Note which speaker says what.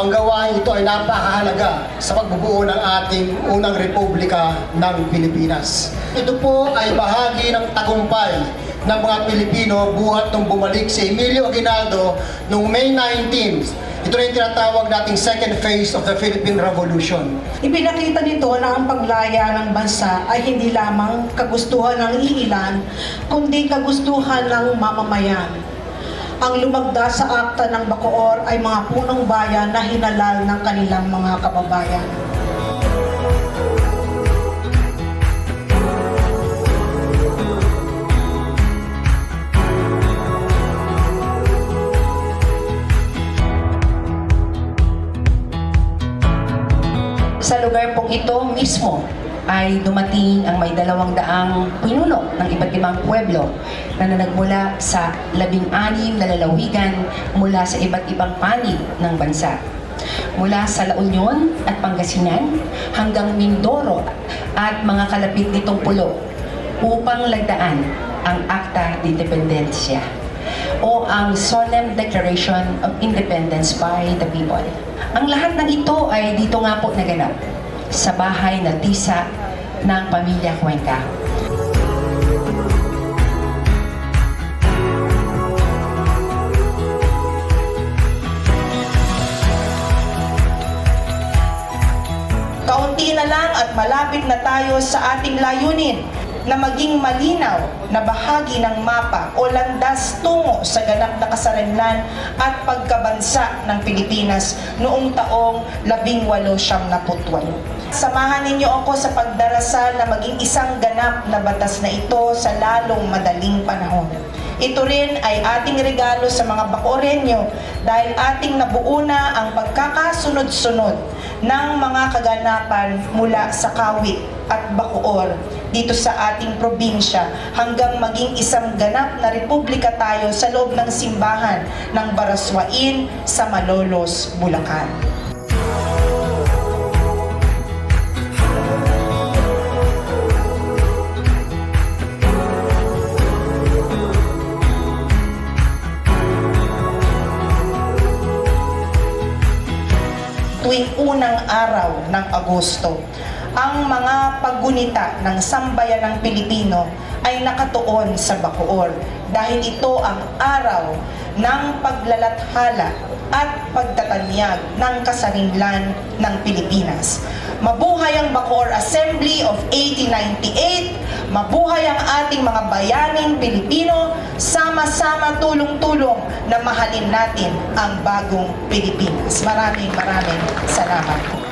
Speaker 1: ang gawain ito ay napakahalaga sa pagbubuo ng ating unang republika ng Pilipinas. Ito po ay bahagi ng tagumpay ng mga Pilipino buhat nung bumalik si Emilio Aguinaldo noong May 19. Ito na yung tinatawag nating second phase of the Philippine Revolution.
Speaker 2: Ipinakita nito na ang paglaya ng bansa ay hindi lamang kagustuhan ng iilan, kundi kagustuhan ng mamamayan. Ang lumagda sa akta ng Bacoor ay mga punong bayan na hinalal ng kanilang mga kababayan.
Speaker 3: Sa lugar pong ito mismo ay dumating ang may dalawang daang pinuno ng iba't ibang pueblo na nagmula sa labing-anim na lalawigan mula sa iba't ibang panig ng bansa. Mula sa La Union at Pangasinan hanggang Mindoro at mga kalapit nitong pulo upang lagdaan ang Acta de Independencia o ang Solemn Declaration of Independence by the People. Ang lahat ng ito ay dito nga po naganap sa bahay na tisa ng pamilya Cuenca.
Speaker 2: Kaunti na lang at malapit na tayo sa ating layunin na maging malinaw na bahagi ng mapa o landas tungo sa ganap na kasarinlan at pagkabansa ng Pilipinas noong taong 1878. Samahan ninyo ako sa pagdarasal na maging isang ganap na batas na ito sa lalong madaling panahon. Ito rin ay ating regalo sa mga Bacorenyo dahil ating nabuo na ang pagkakasunod-sunod ng mga kaganapan mula sa Kawit at Bacoor dito sa ating probinsya hanggang maging isang ganap na republika tayo sa loob ng simbahan ng Baraswain sa Malolos, Bulacan. Tuwing unang araw ng Agosto. Ang mga paggunita ng sambayan ng Pilipino ay nakatuon sa Bacoor dahil ito ang araw ng paglalathala at pagtatanyag ng kasarinlan ng Pilipinas. Mabuhay ang Bacoor Assembly of 1898, mabuhay ang ating mga bayaning Pilipino, sama-sama tulong-tulong na mahalin natin ang bagong Pilipinas. Maraming maraming salamat.